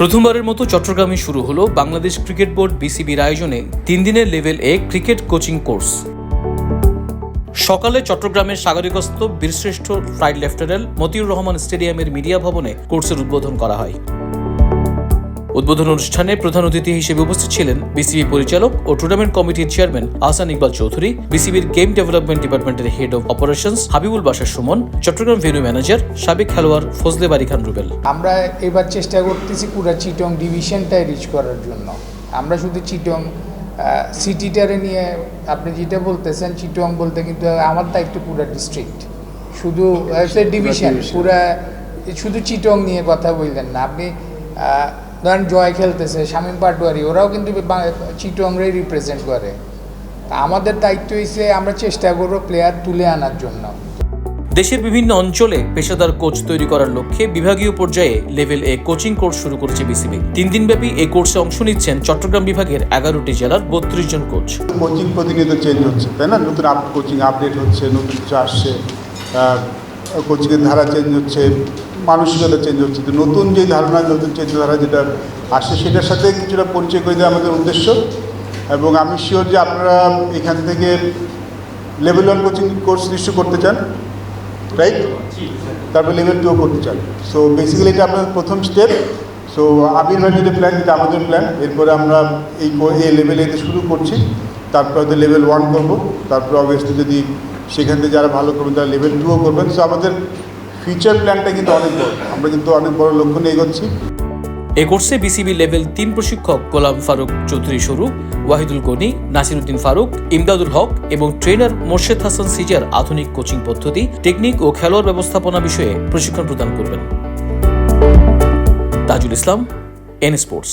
প্রথমবারের মতো চট্টগ্রামে শুরু হলো বাংলাদেশ ক্রিকেট বোর্ড বিসিবির আয়োজনে তিন দিনের level A cricket coaching course. সকালে চট্টগ্রামের সাগরিকস্থ বীরশ্রেষ্ঠ ফ্রাইড লেফটেন্যান্ট মতিউর রহমান স্টেডিয়ামের মিডিয়া ভবনে কোর্সের উদ্বোধন করা হয়। উদ্বোধন অনুষ্ঠানে প্রধান অতিথি হিসেবে উপস্থিত ছিলেন বিসিবি পরিচালক ও টুর্নামেন্ট কমিটির চেয়ারম্যান আহসান ইকবাল চৌধুরী বিসিবির গেম ডেভেলপমেন্ট ডিপার্টমেন্টের head of operations Habibul Bashar Sumon Chattogram venue manager সাবেক খেলোয়াড় ফজলে বারি খান রুবেল। আমরা এবার চেষ্টা করতেছি পুরো চিটং ডিভিশনটাই রিচ করার জন্য। আমরা শুধু চিটং সিটিটারে নিয়ে আপনি যেটা বলতেছেন চিটং বলতে কিন্তু আমার দায়িত্ব পুরো ডিস্ট্রিক্ট শুধু ডিভিশন পুরা শুধু চিটং নিয়ে কথা বললেন না। আপনি ধরেন জয় খেলতেছে শামীম পাটোয়ারি ওরাও কিন্তু চিটংরে রিপ্রেজেন্ট করে। তা আমাদের দায়িত্ব হচ্ছে আমরা চেষ্টা করব প্লেয়ার তুলে আনার জন্য। দেশের বিভিন্ন অঞ্চলে পেশাদার কোচ তৈরি করার লক্ষ্যে বিভাগীয় পর্যায়ে লেভেল এ কোচিং কোর্স শুরু করেছে বিসিবি তিন দিনব্যাপী এই কোর্সে অংশ নিচ্ছেন চট্টগ্রাম বিভাগের এগারোটি জেলার বত্রিশ জন কোচ কোচিং প্রতিনিয়ত চেঞ্জ হচ্ছে তাই না? নতুন আপ কোচিং আপডেট হচ্ছে নতুন কিছু আসছে কোচিংয়ের ধারা চেঞ্জ হচ্ছে মানসিকতা চেঞ্জ হচ্ছে। তো নতুন যে ধারণা, নতুন চিন্তাধারা যেটা আসছে সেটার সাথে কিছুটা পরিচয় করে দেওয়া আমাদের উদ্দেশ্য। এবং আমি শিওর যে আপনারা এখান থেকে লেভেল ওয়ান কোচিং কোর্স নিশ্চয় করতে চান রাইট তারপর লেভেল টুও করতে চান। সো বেসিক্যালি এটা আপনার প্রথম স্টেপ সো আবির ভাই যেটা প্ল্যান এটা আমাদের প্ল্যান এরপরে আমরা এই এই লেভেলে এতে শুরু করছি। তারপর হয়তো লেভেল ওয়ান করব। তারপর অবভিয়াসলি যদি সেখান থেকে যারা ভালো করবেন, তারা লেভেল টুও করবেন। সো আমাদের ফিউচার প্ল্যানটা কিন্তু অনেক বড়। আমরা কিন্তু অনেক বড় লক্ষ্য নিয়ে এগোচ্ছি। এ কোর্সে বিসিবি লেভেল তিন প্রশিক্ষক গোলাম ফারুক চৌধুরী স্বরূপ ওয়াহিদুল গনি, নাসিরুদ্দিন ফারুক, ইমদাদুল হক এবং ট্রেনার মোর্শেদ হাসান সিজার আধুনিক কোচিং পদ্ধতি, টেকনিক ও খেলোয়াড় ব্যবস্থাপনা বিষয়ে প্রশিক্ষণ প্রদান করবেন। Tajul Islam, N sports.